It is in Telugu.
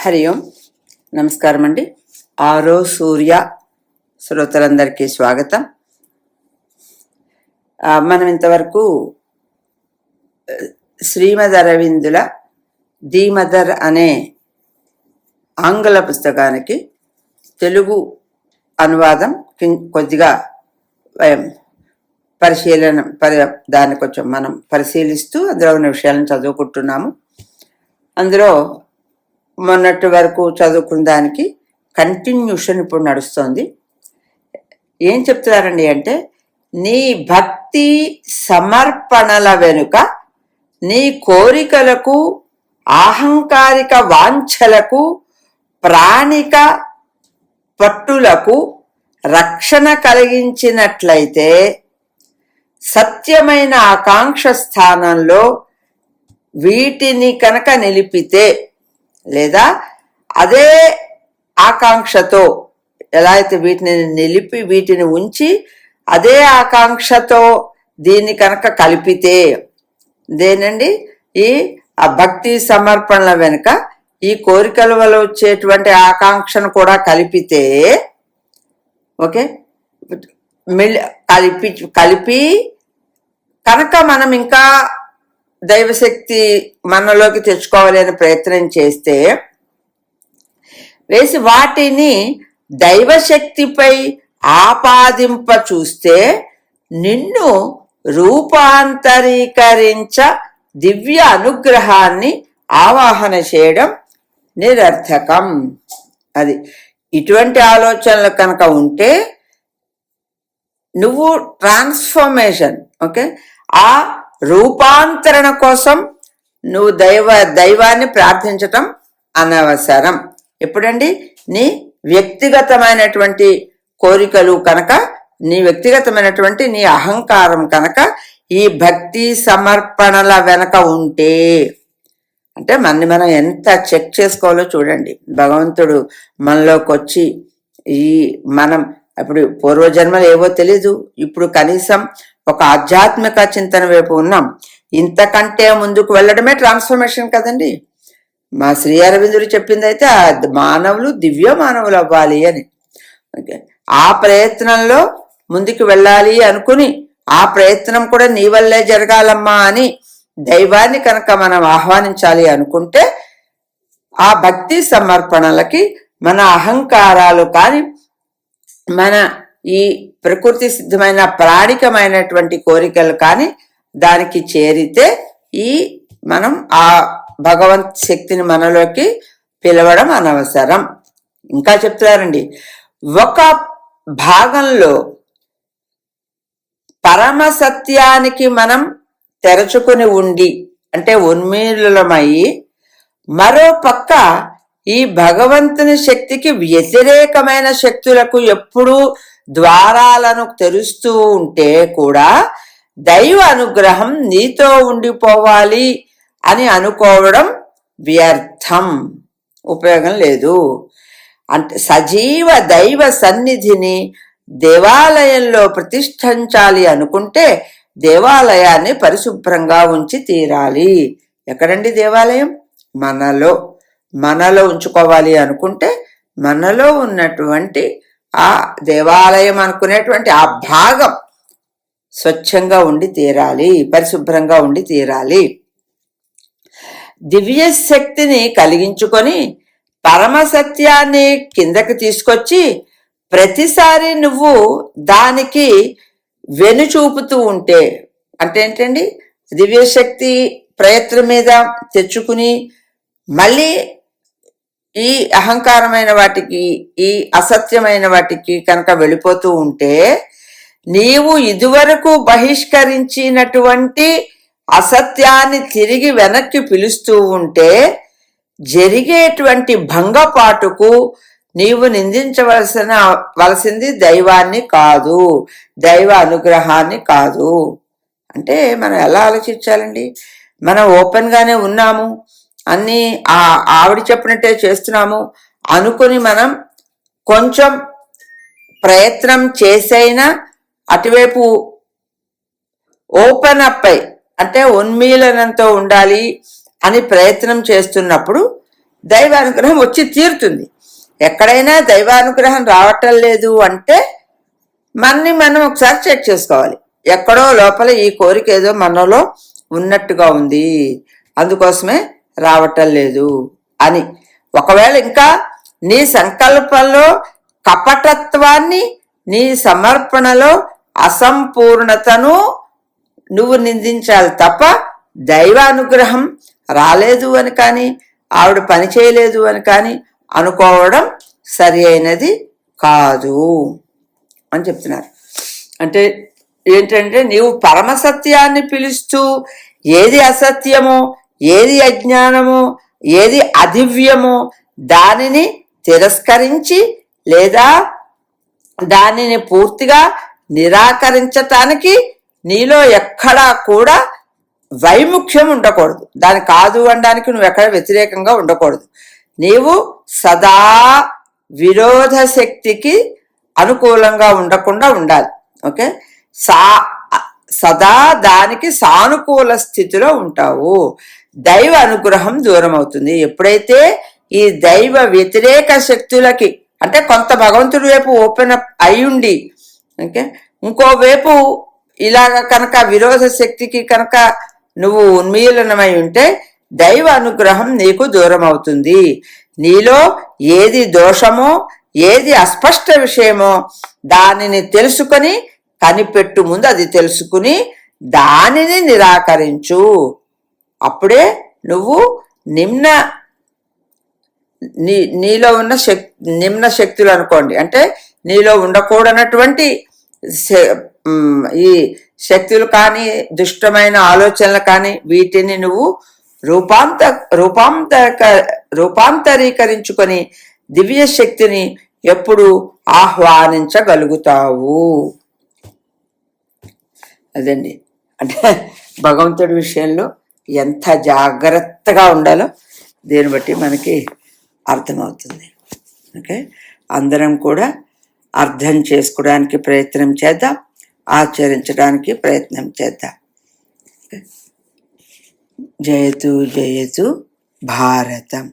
హరి ఓం. నమస్కారం అండి. ఆరో సూర్య శ్రోతలందరికీ స్వాగతం. మనం ఇంతవరకు శ్రీమద్ అరవిందుల ది మదర్ అనే ఆంగ్ల పుస్తకానికి తెలుగు అనువాదం కిం- కొద్దిగా పరిశీలన పరి దాన్ని కొంచెం మనం పరిశీలిస్తూ అందులో ఉన్న విషయాలను చదువుకుంటున్నాము. అందులో మొన్నటి వరకు చదువుకున్న దానికి కంటిన్యూషన్ ఇప్పుడు నడుస్తుంది. ఏం చెప్తున్నారండి అంటే నీ భక్తి సమర్పణల వెనుక నీ కోరికలకు ఆహంకారిక వాంఛలకు ప్రాణిక పట్టులకు రక్షణ కలిగించినట్లయితే సత్యమైన ఆకాంక్ష స్థానంలో వీటిని కనుక నిలిపితే లేదా అదే ఆకాంక్షతో ఎలా అయితే వీటిని నిలిపి వీటిని ఉంచి అదే ఆకాంక్షతో దీన్ని కనుక కలిపితే దేనండి? ఈ ఆ భక్తి సమర్పణల వెనుక ఈ కోరికల వల్ల వచ్చేటువంటి ఆకాంక్షను కూడా కలిపితే ఓకే? మిల్- కలిపి కలిపి కనుక మనం ఇంకా దైవశక్తి మనలోకి తెచ్చుకోవాలనే ప్రయత్నం చేస్తే వేసి వాటిని దైవశక్తిపై ఆపాదింప చూస్తే నిన్ను రూపాంతరీకరించ దివ్య అనుగ్రహాన్ని ఆవాహన చేయడం నిరర్థకం. అది ఇటువంటి ఆలోచనలు కనుక ఉంటే నువ్వు ట్రాన్స్ఫర్మేషన్ ఓకే? ఆ రూపాంతరణ కోసం నువ్వు దైవ దైవాన్ని ప్రార్థించటం అనవసరం. ఎప్పుడండి? నీ వ్యక్తిగతమైనటువంటి కోరికలు కనుక నీ వ్యక్తిగతమైనటువంటి నీ అహంకారం కనుక ఈ భక్తి సమర్పణల వెనక ఉంటే అంటే మనని మనం ఎంత చెక్ చేసుకోవాలో చూడండి. భగవంతుడు మనలోకి వచ్చి ఈ మనం ఇప్పుడు పూర్వజన్మలు ఏవో తెలీదు. ఇప్పుడు కనీసం ఒక ఆధ్యాత్మిక చింతన వైపు ఉన్నాం. ఇంతకంటే ముందుకు వెళ్ళడమే ట్రాన్స్ఫర్మేషన్ కదండి. మా శ్రీ అరవిందుడు చెప్పింది అయితే ఆ మానవులు దివ్య మానవులు అవ్వాలి అని. ఓకే. ఆ ప్రయత్నంలో ముందుకు వెళ్ళాలి అనుకుని ఆ ప్రయత్నం కూడా నీ వల్లే జరగాలమ్మా అని దైవాన్ని కనుక మనం ఆహ్వానించాలి అనుకుంటే ఆ భక్తి సమర్పణలకి మన అహంకారాలు కానీ మన ఈ ప్రకృతి సిద్ధమైన ప్రాణికమైనటువంటి కోరికలు కానీ దానికి చేరితే ఈ మనం ఆ భగవంత్ శక్తిని మనలోకి పిలవడం అనవసరం. ఇంకా చెప్తున్నారండి. ఒక భాగంలో పరమ సత్యానికి మనం తెరచుకుని ఉండి అంటే ఉన్మీలమయ్యి మరో పక్క ఈ భగవంతుని శక్తికి వ్యతిరేకమైన శక్తులకు ఎప్పుడూ ద్వారాలను తెరుస్తూ ఉంటే కూడా దైవ అనుగ్రహం నీతో ఉండిపోవాలి అని అనుకోవడం వ్యర్థం. ఉపయోగం లేదు. అంటే సజీవ దైవ సన్నిధిని దేవాలయంలో ప్రతిష్ఠించాలి అనుకుంటే దేవాలయాన్ని పరిశుభ్రంగా ఉంచి తీరాలి. ఎక్కడండి దేవాలయం? మనలో. మనలో ఉంచుకోవాలి అనుకుంటే మనలో ఉన్నటువంటి ఆ దేవాలయం అనుకునేటువంటి ఆ భాగం స్వచ్ఛంగా ఉండి తీరాలి పరిశుభ్రంగా ఉండి తీరాలి. దివ్య శక్తిని కలిగించుకొని పరమ సత్యాన్ని కిందకి తీసుకొచ్చి ప్రతిసారి నువ్వు దానికి వెనుచూపుతూ ఉంటే అంటే ఏంటండి? దివ్యశక్తి ప్రయత్నం మీద తెచ్చుకుని మళ్ళీ ఈ అహంకారమైన వాటికి ఈ అసత్యమైన వాటికి కనుక వెళ్ళిపోతూ ఉంటే నీవు ఇదివరకు బహిష్కరించినటువంటి అసత్యాన్ని తిరిగి వెనక్కి పిలుస్తూ ఉంటే జరిగేటువంటి భంగపాటుకు నీవు నిందించవలసిన వలసింది దైవాన్ని కాదు దైవ అనుగ్రహాన్ని కాదు. అంటే మనం ఎలా ఆలోచించాలండి? మనం ఓపెన్గానే ఉన్నాము. అన్ని ఆ ఆవిడ చెప్పినట్టే చేస్తున్నాము. అనుకుని మనం కొంచెం ప్రయత్నం చేసైనా అటువైపు ఓపెన్ అప్ అయి అంటే ఉన్మీలనంతో ఉండాలి అని ప్రయత్నం చేస్తున్నప్పుడు దైవానుగ్రహం వచ్చి తీరుతుంది. ఎక్కడైనా దైవానుగ్రహం రావటం లేదు అంటే మనని మనం ఒకసారి చెక్ చేసుకోవాలి. ఎక్కడో లోపల ఈ కోరిక ఏదో మనలో ఉన్నట్టుగా ఉంది. అందుకోసమే రావటం లేదు అని. ఒకవేళ ఇంకా నీ సంకల్పంలో కపటత్వాన్ని నీ సమర్పణలో అసంపూర్ణతను నువ్వు నిందించాలి తప్ప దైవానుగ్రహం రాలేదు అని కానీ ఆవిడ పని చేయలేదు అని కానీ అనుకోవడం సరి అయినది కాదు అని చెప్తున్నారు. అంటే ఏంటంటే నీవు పరమసత్యాన్ని పిలుస్తూ ఏది అసత్యమో ఏది అజ్ఞానమో ఏది అదివ్యమో దానిని తిరస్కరించి లేదా దానిని పూర్తిగా నిరాకరించటానికి నీలో ఎక్కడా కూడా వైముఖ్యం ఉండకూడదు. దాని కాదు అనడానికి నువ్వు ఎక్కడ వ్యతిరేకంగా ఉండకూడదు. నీవు సదా విరోధ శక్తికి అనుకూలంగా ఉండకుండా ఉండాలి. ఓకే? సా సదా దానికి సానుకూల స్థితిలో ఉంటావు. దైవ అనుగ్రహం దూరం అవుతుంది ఎప్పుడైతే ఈ దైవ వ్యతిరేక శక్తులకి అంటే కొంత భగవంతుడి వైపు ఓపెన్ అప్ అయ్యుండి ఓకే ఇంకోవైపు ఇలాగ కనుక విరోధ శక్తికి కనుక నువ్వు ఉన్మీలనమై ఉంటే దైవ అనుగ్రహం నీకు దూరం అవుతుంది నీలో ఏది దోషమో ఏది అస్పష్ట విషయమో దానిని తెలుసుకొని కనిపెట్టు ముందు అది తెలుసుకుని దానిని నిరాకరించు. అప్పుడే నువ్వు నిమ్న నీ నీలో ఉన్న శక్ నిమ్న శక్తులు అనుకోండి. అంటే నీలో ఉండకూడనటువంటి ఈ శక్తులు కానీ దుష్టమైన ఆలోచనలు కానీ వీటిని నువ్వు రూపాంత రూపాంతరక రూపాంతరీకరించుకొని దివ్య శక్తిని ఎప్పుడు ఆహ్వానించగలుగుతావు. అదండి. అంటే భగవంతుడి విషయంలో ఎంత జాగ్రత్తగా ఉండాలో దీన్ని బట్టి మనకి అర్థమవుతుంది. ఓకే? అందరం కూడా అర్థం చేసుకోవడానికి ప్రయత్నం చేద్దాం ఆచరించడానికి ప్రయత్నం చేద్దాం. జయతు జయతు భారతం.